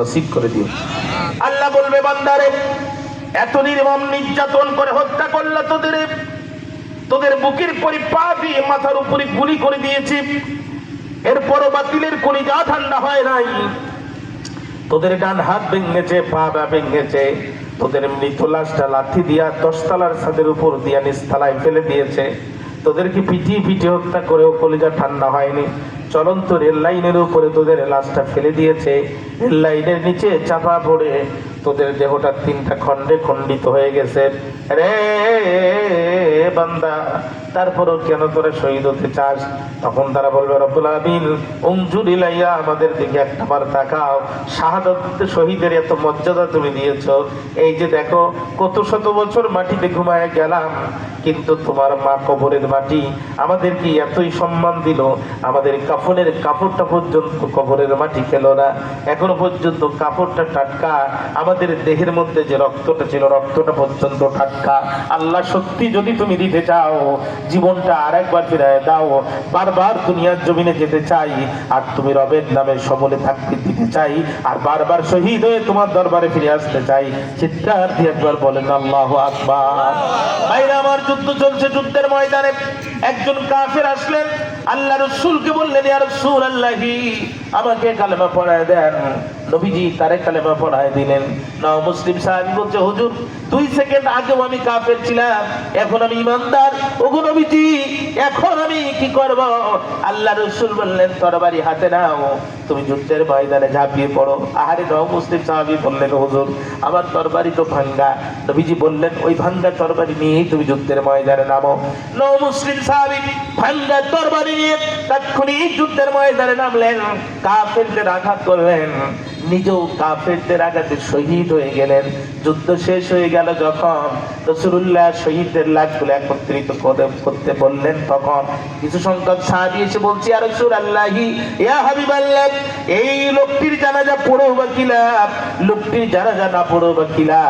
নসিব করে দিও। আল্লাহ বলবে, বান্দারে, এত নির্মম নির্যাতন করে হত্যা করল তোদের। তোদের বুকের পরে পা দিয়ে মাথার উপরে গুলি করে দিয়েছি। এরপরও বাতিলের কলিজা ঠান্ডা হয় নাই। তোদের ডান হাত ভেঙেছে, পা ভেঙেছে। তোদের মৃত লাশটা লাথি দিয়া দশতলার ছাদের উপর দিয়া নিস্তালায় ফেলে দিয়েছে। তোদেরকে পিটিয়ে পিটিয়ে হত্যা করেও কলিজা ঠান্ডা হয়নি। চলন্ত রেল লাইনের উপরে তোদের লাশটা ফেলে দিয়েছে। রেল লাইনের নিচে চাপা পড়ে তোদের দেহটা তিনটা খণ্ডে খণ্ডিত হয়ে গেছে। রে বান্দা, তারপরও কেন তোরা শহীদ হতে চাস? তখন তারা বলবে, রব্বুল আমিন অঞ্জুরি লাইয়া আমাদের দিকে একটাবার তাকাও। শাহাদত শহীদের এত মর্যাদা তুমি দিয়েছ। এই যে দেখো, কত শত বছর মাটিতে ঘুমায় গেলাম, কিন্তু তোমার মা কবরের মাটি আমাদেরকে এতই সম্মান দিল? আমাদের কাফনের কাপড়টা পর্যন্ত কবরের মাটি খেলো না। এখনও পর্যন্ত কাপড়টা টাটকা আমাদের দেহের মধ্যে যে রক্তটা ছিল, রক্তটা পর্যন্ত টাটকা আল্লাহ সত্যি যদি তুমি দিতে চাও, জীবনটা আরেকবার ফিরায় দাও, বারবার দুনিয়ার জমিনে যেতে চাই, আর তুমি রবের নামে সবলে থাকতে দিতে চাই, আর বারবার শহীদ হয়ে তোমার দরবারে ফিরে আসতে চাই। চিৎকার দিয়ে একবার বলেন, আল্লাহ আকবার। ভাইরা, আমার যুদ্ধ চলছে যুদ্ধের ময়দানে। একজন কাফের আসলেন, আল্লাহ রসুলকে বললেন আর রসুল আল্লাহি আমাকে কালেমা পড়ায় দেন। নবীজি তারে কালেমা পড়ায় দিলেন। নাও মুসলিম সাহাবী বলছে, হুজুর, দুই সেকেন্ড আগেও আমি কাফের ছিলাম, এখন আমি ইমানদার। ওগো নবীজি, এখন আমি কি করব? আল্লাহ রসুল বললেন, তরবারি হাতে নাও, তুমি যুদ্ধের ময়দানে ঝাঁপিয়ে পড়ো। আহারে, নাও মুসলিম সাহাবী বললেন, হুজুর, আমার তরবারি তো ভাঙ্গা। নবীজি বললেন, ওই ভাঙ্গা তরবারি নিয়েই তুমি যুদ্ধের ময়দানে নামো। নৌ মুসলিম সাহাবী, ভাঙ্গা তরবারি নিয়ে তাৎক্ষণিক যুদ্ধের ময়দানে নামলেন, কাফেরদের আঘাত করলেন। নিজেও কাফেরদের আঘাতে শহীদ হয়ে গেলেন। যুদ্ধ শেষ হয়ে গেল যখন রসুল্লাহ শহীদদের লাশগুলো একত্রিত করে করতে বললেন তখন কিছু সংখ্যক সাহাবি এসে বলছি আর রসুল আল্লাহি ইয়া হাবিব এই লোকটির জানাজা পড়ো বা কিলা লোকটির জানাজা না পড়ো বা কিলা